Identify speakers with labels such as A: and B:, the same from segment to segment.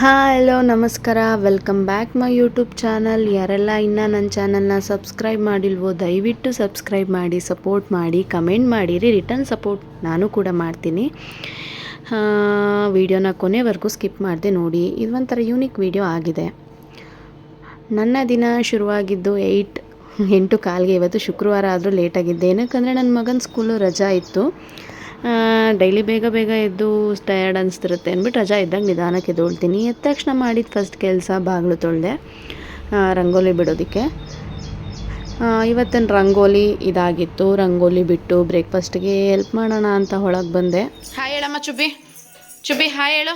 A: Hi hello ನಮಸ್ಕಾರ. Welcome back my YouTube channel ಯಾರೆಲ್ಲ ಇನ್ನೂ ನನ್ನ ಚಾನಲ್ನ ಸಬ್ಸ್ಕ್ರೈಬ್ ಮಾಡಿಲ್ವೋ, ದಯವಿಟ್ಟು ಸಬ್ಸ್ಕ್ರೈಬ್ ಮಾಡಿ ಸಪೋರ್ಟ್ ಮಾಡಿ ಕಮೆಂಟ್ ಮಾಡಿರಿ ರಿಟರ್ನ್ ಸಪೋರ್ಟ್ ನಾನು ಕೂಡ ಮಾಡ್ತೀನಿ. ವಿಡಿಯೋನ ಕೊನೆವರೆಗೂ ಸ್ಕಿಪ್ ಮಾಡಿದೆ ನೋಡಿ. ಇದು ಒಂಥರ ಯೂನಿಕ್ ವಿಡಿಯೋ ಆಗಿದೆ. ನನ್ನ ದಿನ ಶುರುವಾಗಿದ್ದು ಏಯ್ಟ್ ಎಂಟು ಕಾಲಿಗೆ ಇವತ್ತು ಶುಕ್ರವಾರ ಆದರೂ ಲೇಟಾಗಿದ್ದೆ ಏನಕ್ಕಂದರೆ ನನ್ನ ಮಗನ ಸ್ಕೂಲು ರಜಾ ಇತ್ತು. ಡೈಲಿ ಬೇಗ ಬೇಗ ಎದ್ದು ಟಯರ್ಡ್ ಅನಿಸ್ತಿರುತ್ತೆ ಅಂದ್ಬಿಟ್ಟು ರಜಾ ಇದ್ದಾಗ ನಿಧಾನಕ್ಕೆ ಎದ್ದೊಳ್ತೀನಿ. ಎದ್ದ ತಕ್ಷಣ ಮಾಡಿದ ಫಸ್ಟ್ ಕೆಲಸ ಬಾಗಿಲು ತೊಳೆದೆ ರಂಗೋಲಿ ಬಿಡೋದಕ್ಕೆ. ಇವತ್ತಿನ ರಂಗೋಲಿ ಇದಾಗಿತ್ತು. ರಂಗೋಲಿ ಬಿಟ್ಟು ಬ್ರೇಕ್ಫಾಸ್ಟ್ಗೆ ಹೆಲ್ಪ್ ಮಾಡೋಣ ಅಂತ ಒಳಗೆ ಬಂದೆ.
B: ಹಾಯ್ ಹೇಳಮ್ಮ ಚುಬ್ಬಿ. ಚುಬ್ಬಿ ಹಾಯ್ ಹೇಳು.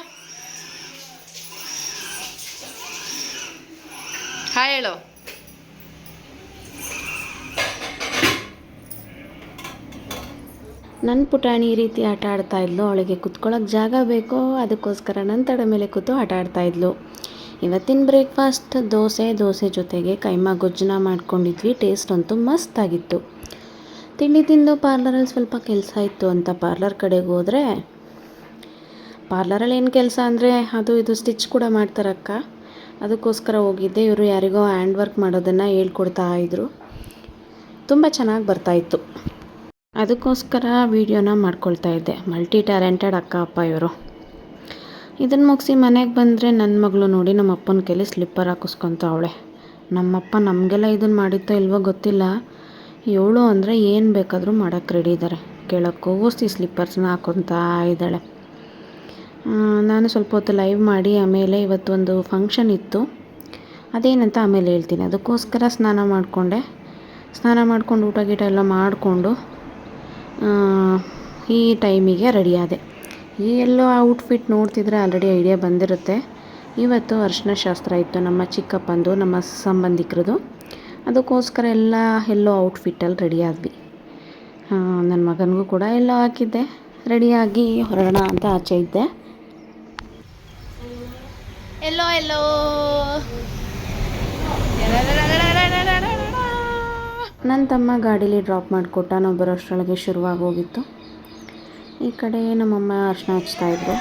B: ಹಾಯ್ ಹೇಳು.
A: ನನ್ನ ಪುಟಾಣಿ ಈ ರೀತಿ ಆಟ ಆಡ್ತಾ ಇದ್ಲು. ಅವಳಿಗೆ ಕುತ್ಕೊಳ್ಳೋಕೆ ಜಾಗ ಬೇಕೋ ಅದಕ್ಕೋಸ್ಕರ ನನ್ನ ತಡ ಮೇಲೆ ಕೂತು ಆಟ ಆಡ್ತಾ ಇದ್ಲು. ಇವತ್ತಿನ ಬ್ರೇಕ್ಫಾಸ್ಟ್ ದೋಸೆ ದೋಸೆ ಜೊತೆಗೆ ಕೈಮಾ ಗೊಜ್ಜನ ಮಾಡ್ಕೊಂಡಿದ್ವಿ. ಟೇಸ್ಟ್ ಅಂತೂ ಮಸ್ತಾಗಿತ್ತು. ತಿಂಡಿ ತಿಂದು ಪಾರ್ಲರಲ್ಲಿ ಸ್ವಲ್ಪ ಕೆಲಸ ಇತ್ತು ಅಂತ ಪಾರ್ಲರ್ ಕಡೆಗೆ ಹೋದರೆ, ಪಾರ್ಲರಲ್ಲಿ ಏನು ಕೆಲಸ ಅಂದರೆ ಅದು ಇದು ಸ್ಟಿಚ್ ಕೂಡ ಮಾಡ್ತಾರಕ್ಕ ಅದಕ್ಕೋಸ್ಕರ ಹೋಗಿದ್ದೆ. ಇವರು ಯಾರಿಗೋ ಹ್ಯಾಂಡ್ ವರ್ಕ್ ಮಾಡೋದನ್ನು ಹೇಳ್ಕೊಡ್ತಾ ಇದ್ದರು ತುಂಬ ಚೆನ್ನಾಗಿ ಬರ್ತಾಯಿತ್ತು ಅದಕ್ಕೋಸ್ಕರ ವೀಡಿಯೋನ ಮಾಡ್ಕೊಳ್ತಾ ಇದ್ದೆ. ಮಲ್ಟಿ ಟ್ಯಾಲೆಂಟೆಡ್ ಅಕ್ಕ, ಅಪ್ಪ ಇವರು. ಇದನ್ನು ಮುಗಿಸಿ ಮನೆಗೆ ಬಂದರೆ ನನ್ನ ಮಗಳು ನೋಡಿ ನಮ್ಮ ಅಪ್ಪನ ಕೈಲಿ ಸ್ಲಿಪ್ಪರ್ ಹಾಕಿಸ್ಕೊತ ಅವಳೆ. ನಮ್ಮಪ್ಪ ನಮಗೆಲ್ಲ ಇದನ್ನು ಮಾಡಿತ್ತೋ ಇಲ್ವೋ ಗೊತ್ತಿಲ್ಲ. ಇವಳು ಅಂದರೆ ಏನು ಬೇಕಾದರೂ ಮಾಡೋಕ್ಕೆ ರೆಡಿ ಇದ್ದಾರೆ ಕೆಳಕ್ಕೆ ಹೋಗಿಸಿ ಸ್ಲಿಪ್ಪರ್ಸ್ನ ಹಾಕೊತಾ ಇದ್ದಾಳೆ. ನಾನು ಸ್ವಲ್ಪ ಹೊತ್ತು ಲೈವ್ ಮಾಡಿ, ಆಮೇಲೆ ಇವತ್ತೊಂದು ಫಂಕ್ಷನ್ ಇತ್ತು. ಅದೇನಂತ ಆಮೇಲೆ ಹೇಳ್ತೀನಿ. ಅದಕ್ಕೋಸ್ಕರ ಸ್ನಾನ ಮಾಡಿಕೊಂಡೆ. ಸ್ನಾನ ಮಾಡ್ಕೊಂಡು ಊಟ ಗೀಟ ಎಲ್ಲ ಮಾಡಿಕೊಂಡು ಈ ಟೈಮಿಗೆ ರೆಡಿಯಾದೆ. ಈ ಎಲ್ಲೋ ಔಟ್ಫಿಟ್ ನೋಡ್ತಿದ್ರೆ ಆಲ್ರೆಡಿ ಐಡಿಯಾ ಬಂದಿರುತ್ತೆ. ಇವತ್ತು ಅರ್ಶಿನ ಶಾಸ್ತ್ರ ಇತ್ತು ನಮ್ಮ ಚಿಕ್ಕಪ್ಪಂದು, ನಮ್ಮ ಸಂಬಂಧಿಕರದು. ಅದಕ್ಕೋಸ್ಕರ ಎಲ್ಲ ಎಲ್ಲೋ ಔಟ್ಫಿಟ್ಟಲ್ಲಿ ರೆಡಿ ಆದ್ವಿ ನನ್ನ ಮಗನಿಗೂ ಕೂಡ ಎಲ್ಲ ಹಾಕಿದ್ದೆ. ರೆಡಿಯಾಗಿ ಹೊರಡೋಣ ಅಂತ ಆಚೆ ಇದ್ದೆ.
B: ಎಲ್ಲೋ ಎಲ್ಲೋ
A: ನನ್ನ ತಮ್ಮ ಗಾಡೀಲಿ ಡ್ರಾಪ್ ಮಾಡಿಕೊಟ್ಟ ನಾವು ಬರೋಷ್ಟರೊಳಗೆ ಶುರುವಾಗಿ ಹೋಗಿತ್ತು. ಈ ಕಡೆ ನಮ್ಮಮ್ಮ ಅರ್ಶನ ಹಚ್ತಾ ಇದ್ರು.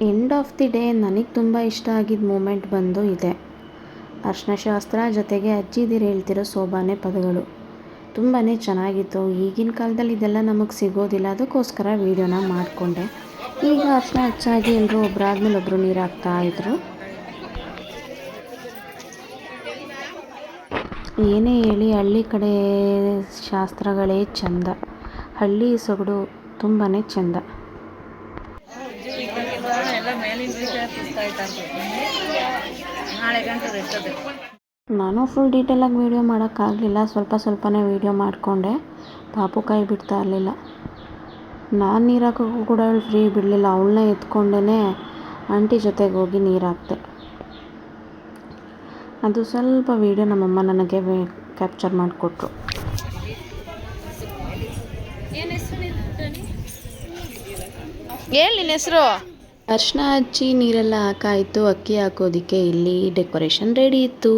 A: ಎಂಡ್ ಆಫ್ ದಿ ಡೇ ನನಗೆ ತುಂಬ ಇಷ್ಟ ಆಗಿದ್ದ ಮೂಮೆಂಟ್ ಬಂದು ಇದೆ. ಅರ್ಶಿನ ಶಾಸ್ತ್ರ ಜೊತೆಗೆ ಅಜ್ಜಿದಿರು ಹೇಳ್ತಿರೋ ಸೋಬಾನೆ ಪದಗಳು. ತುಂಬಾ ಚೆನ್ನಾಗಿತ್ತು. ಈಗಿನ ಕಾಲದಲ್ಲಿ ಇದೆಲ್ಲ ನಮಗೆ ಸಿಗೋದಿಲ್ಲ. ಅದಕ್ಕೋಸ್ಕರ ವೀಡಿಯೋನ ಮಾಡಿಕೊಂಡೆ. ಈಗ ಅರ್ಶಿನ ಹೆಚ್ಚಾಗಿ ಎಲ್ಲರೂ ಒಬ್ಬರಾದ್ಮೇಲೆ ಒಬ್ಬರು ನೀರು ಹಾಕ್ತಾ ಇದ್ರು. ಏನೇ ಹೇಳಿ ಹಳ್ಳಿ ಕಡೆ ಶಾಸ್ತ್ರಗಳೇ ಚಂದ. ಹಳ್ಳಿ ಸೊಗಡು ತುಂಬಾ ಚೆಂದ.
B: ನಾಳೆ ಗಂಟೆ ಇರ್ತದೆ
A: ನಾನು ಫುಲ್ ಡೀಟೇಲಾಗಿ ವೀಡಿಯೋ ಮಾಡೋಕ್ಕಾಗಲಿಲ್ಲ. ಸ್ವಲ್ಪ ಸ್ವಲ್ಪನೇ ವೀಡಿಯೋ ಮಾಡಿಕೊಂಡೆ. ಪಾಪು ಕೈ ಬಿಡ್ತಾ ಇರಲಿಲ್ಲ. ನಾನು ನೀರು ಹಾಕೋಕ್ಕೂ ಕೂಡ ಅವಳು ಫ್ರೀ ಬಿಡಲಿಲ್ಲ. ಅವಳನ್ನ ಎತ್ಕೊಂಡೇ ಆಂಟಿ ಜೊತೆಗೆ ಹೋಗಿ ನೀರು ಅದು ಸ್ವಲ್ಪ ವೀಡಿಯೋ ನಮ್ಮಮ್ಮ ನನಗೆ ಕ್ಯಾಪ್ಚರ್ ಮಾಡಿಕೊಟ್ರು.
B: ಹೇಳಿ ನಿನ್ನ ಹೆಸರು?
A: ಅರ್ಶಿನ ಹಚ್ಚಿ ನೀರೆಲ್ಲ ಹಾಕಾಯಿತು, ಅಕ್ಕಿ ಹಾಕೋದಕ್ಕೆ ಇಲ್ಲಿ ಡೆಕೋರೇಷನ್ ರೆಡಿ ಇತ್ತು.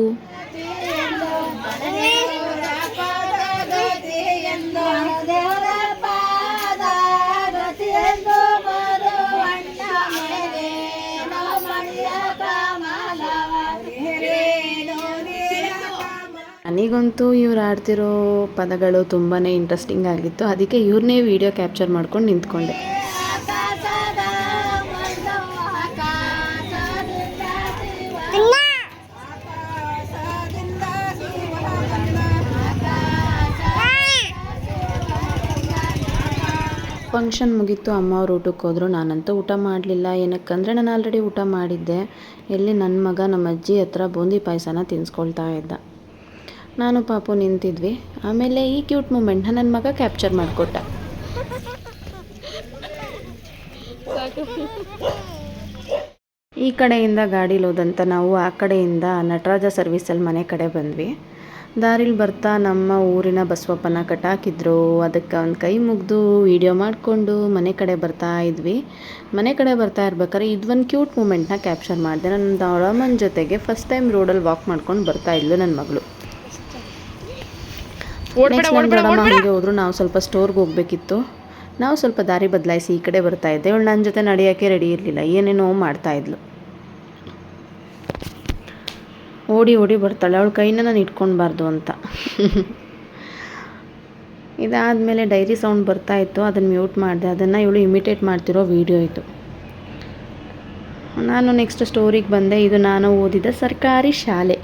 A: ನನಗಂತೂ ಇವ್ರು ಆಡ್ತಿರೋ ಪದಗಳು ತುಂಬಾ ಇಂಟ್ರೆಸ್ಟಿಂಗ್ ಆಗಿತ್ತು. ಅದಕ್ಕೆ ಇವ್ರನ್ನೇ ವಿಡಿಯೋ ಕ್ಯಾಪ್ಚರ್ ಮಾಡ್ಕೊಂಡು ನಿಂತ್ಕೊಂಡೆ. ಫಂಕ್ಷನ್ ಮುಗೀತು, ಅಮ್ಮ ಅವ್ರು ಊಟಕ್ಕೆ ಹೋದ್ರು. ನಾನಂತೂ ಊಟ ಮಾಡಲಿಲ್ಲ. ಏನಕ್ಕಂದರೆ ನಾನು ಆಲ್ರೆಡಿ ಊಟ ಮಾಡಿದ್ದೆ. ಎಲ್ಲಿ ನನ್ನ ಮಗ, ನಮ್ಮ ಅಜ್ಜಿ ಹತ್ರ ಬೂಂದಿ ಪಾಯಸನ ತಿನ್ಸ್ಕೊಳ್ತಾ ಇದ್ದ. ನಾನು ಪಾಪು ನಿಂತಿದ್ವಿ. ಆಮೇಲೆ ಈ ಕ್ಯೂಟ್ ಮೂಮೆಂಟ್ನ ನನ್ನ ಮಗ ಕ್ಯಾಪ್ಚರ್ ಮಾಡಿಕೊಟ್ಟ. ಈ ಕಡೆಯಿಂದ ಗಾಡೀಲಿ ಹೋದಂಥ ನಾವು ಆ ಕಡೆಯಿಂದ ನಟರಾಜ ಸರ್ವಿಸಲ್ಲಿ ಮನೆ ಕಡೆ ಬಂದ್ವಿ. ದಾರಿಲಿ ಬರ್ತಾ ನಮ್ಮ ಊರಿನ ಬಸವಪ್ಪನ ಕಟ್ಟಾಕಿದ್ರು ಅದಕ್ಕೆ ಒಂದು ಕೈ ಮುಗಿದು ವೀಡಿಯೋ ಮಾಡಿಕೊಂಡು ಮನೆ ಕಡೆ ಬರ್ತಾ ಇದ್ವಿ. ಮನೆ ಕಡೆ ಬರ್ತಾ ಇರ್ಬೇಕಾದ್ರೆ ಇದೊಂದು ಕ್ಯೂಟ್ ಮೂಮೆಂಟ್ನ ಕ್ಯಾಪ್ಚರ್ ಮಾಡಿದೆ. ನನ್ನ ದೊಡ್ಡಮ್ಮನ ಜೊತೆಗೆ ಫಸ್ಟ್ ಟೈಮ್ ರೋಡಲ್ಲಿ ವಾಕ್ ಮಾಡ್ಕೊಂಡು ಬರ್ತಾ ಇದ್ಲು ನನ್ನ ಮಗಳು. ನೆಕ್ಸ್ಟ್ ಹಂಗೆ ಹೋದ್ರು. ನಾವು ಸ್ವಲ್ಪ ಸ್ಟೋರ್ಗೆ ಹೋಗ್ಬೇಕಿತ್ತು. ನಾವು ಸ್ವಲ್ಪ ದಾರಿ ಬದಲಾಯಿಸಿ ಈ ಕಡೆ ಬರ್ತಾ ಇದ್ದೆ. ಇವಳು ನನ್ನ ಜೊತೆ ನಡೆಯೋಕ್ಕೆ ರೆಡಿ ಇರಲಿಲ್ಲ. ಏನೇನೋ ಮಾಡ್ತಾ ಇದ್ಲು. ಓಡಿ ಓಡಿ ಬರ್ತಾಳೆ ಅವಳ ಕೈನ ನಾನು ಇಟ್ಕೊಳ್ಬಾರ್ದು ಅಂತ. ಇದಾದಮೇಲೆ ಡೈರಿ ಸೌಂಡ್ ಬರ್ತಾ ಇತ್ತು ಅದನ್ನು ಮ್ಯೂಟ್ ಮಾಡಿದೆ. ಅದನ್ನು ಇವಳು ಇಮಿಟೇಟ್ ಮಾಡ್ತಿರೋ ವೀಡಿಯೋ ಇದು. ನಾನು ನೆಕ್ಸ್ಟ್ ಸ್ಟೋರಿಗೆ ಬಂದೆ. ಇದು ನಾನು ಓದಿದ ಸರ್ಕಾರಿ ಶಾಲೆ.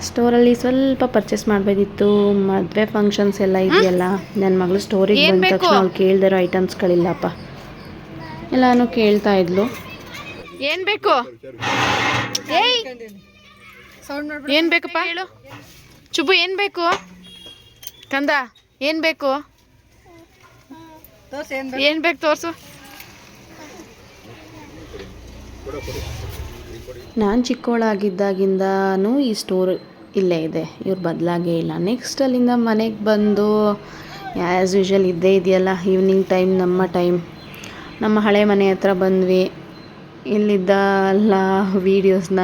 A: ಸ್ಟೋರಲ್ಲಿ ಸ್ವಲ್ಪ ಪರ್ಚೇಸ್ ಮಾಡಬೇಕಿತ್ತು. ಮದುವೆ ಫಂಕ್ಷನ್ಸ್ ಎಲ್ಲ ಇದೆಯಲ್ಲ ನನ್ನ ಮಗಳು ಸ್ಟೋರಿಗೆ ಬಂದ? ತಕ್ಷಣ ಅವ್ಳು ಕೇಳ್ದಿರೋ ಐಟಮ್ಸ್ಗಳಿಲ್ಲಪ್ಪ ಎಲ್ಲಾನು ಕೇಳ್ತಾ ಇದ್ಲು.
B: ಏನು ಬೇಕು? ಏಯ್! ಏನ್ ಬೇಕಪ್ಪ? ಹೇಳು? ಚುಬು ಏನ್ ಬೇಕು? ಕಂದ ಏನ್ ಬೇಕು? ಏನ್ ಬೇಕು? ತೋರ್ಸು.
A: ನಾನು ಚಿಕ್ಕವಳಾಗಿದ್ದಾಗಿಂದನೂ ಈ ಸ್ಟೋರ್ ಇಲ್ಲೇ ಇದೆ. ಇವ್ರು ಬದಲಾಗೇ ಇಲ್ಲ. ನೆಕ್ಸ್ಟ್ ಅಲ್ಲಿಂದ ಮನೆಗೆ ಬಂದು ಆ್ಯಸ್ ಯೂಶಲ್ ಇದ್ದೇ ಇದೆಯಲ್ಲ ಈವ್ನಿಂಗ್ ಟೈಮ್ ನಮ್ಮ ಟೈಮ್ ನಮ್ಮ ಹಳೆ ಮನೆ ಹತ್ರ ಬಂದ್ವಿ. ಇಲ್ಲಿದ್ದ ಎಲ್ಲ ವೀಡಿಯೋಸ್ನ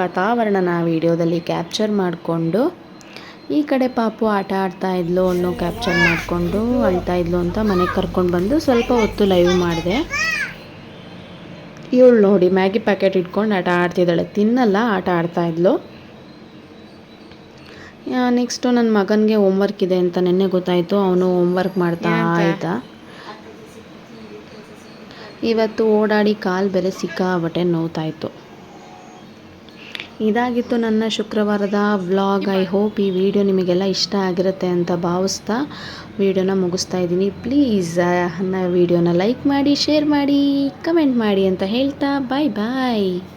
A: ವಾತಾವರಣನ ವಿಡಿಯೋದಲ್ಲಿ ಕ್ಯಾಪ್ಚರ್ ಮಾಡಿಕೊಂಡು ಈ ಕಡೆ ಪಾಪು ಆಟ ಆಡ್ತಾ ಇದ್ಲು ಅನ್ನು ಕ್ಯಾಪ್ಚರ್ ಮಾಡಿಕೊಂಡು ಅಳ್ತಾ ಇದ್ಲು ಅಂತ ಮನೆಗೆ ಕರ್ಕೊಂಡು ಬಂದು ಸ್ವಲ್ಪ ಹೊತ್ತು ಲೈವ್ ಮಾಡಿದೆ. ಇವಳು ನೋಡಿ ಮ್ಯಾಗಿ ಪ್ಯಾಕೆಟ್ ಇಟ್ಕೊಂಡು ಆಟ ಆಡ್ತಿದ್ದಾಳೆ. ತಿನ್ನಲ್ಲ ಆಟ ಆಡ್ತಾ ಇದ್ಲು. ನೆಕ್ಸ್ಟು ನನ್ನ ಮಗನಿಗೆ ಹೋಮ್ವರ್ಕ್ ಇದೆ ಅಂತ ನೆನ್ನೆ ಗೊತ್ತಾಯಿತು. ಅವನು ಹೋಮ್ವರ್ಕ್ ಮಾಡ್ತಾ
B: ಆಯ್ತ
A: ಇದ್ದ. ಇವತ್ತು ಓಡಾಡಿ ಕಾಲು ಬೇರೆ ಸಿಕ್ಕಾಬಟ್ಟೆ ನೋವ್ತಾ ಇತ್ತು. ಇದಾಗಿತ್ತು ನನ್ನ ಶುಕ್ರವಾರದ ವ್ಲಾಗ್. ಐ ಹೋಪ್ ಈ ವಿಡಿಯೋ ನಿಮಗೆಲ್ಲ ಇಷ್ಟ ಆಗಿರುತ್ತೆ ಅಂತ ಭಾವಿಸ್ತಾ ವಿಡಿಯೋನ ಮುಗಿಸ್ತಾ ಇದ್ದೀನಿ. ಪ್ಲೀಸ್ ನನ್ನ ವಿಡಿಯೋನ ಲೈಕ್ ಮಾಡಿ ಶೇರ್ ಮಾಡಿ ಕಮೆಂಟ್ ಮಾಡಿ ಅಂತ ಹೇಳ್ತಾ. ಬಾಯ್ ಬಾಯ್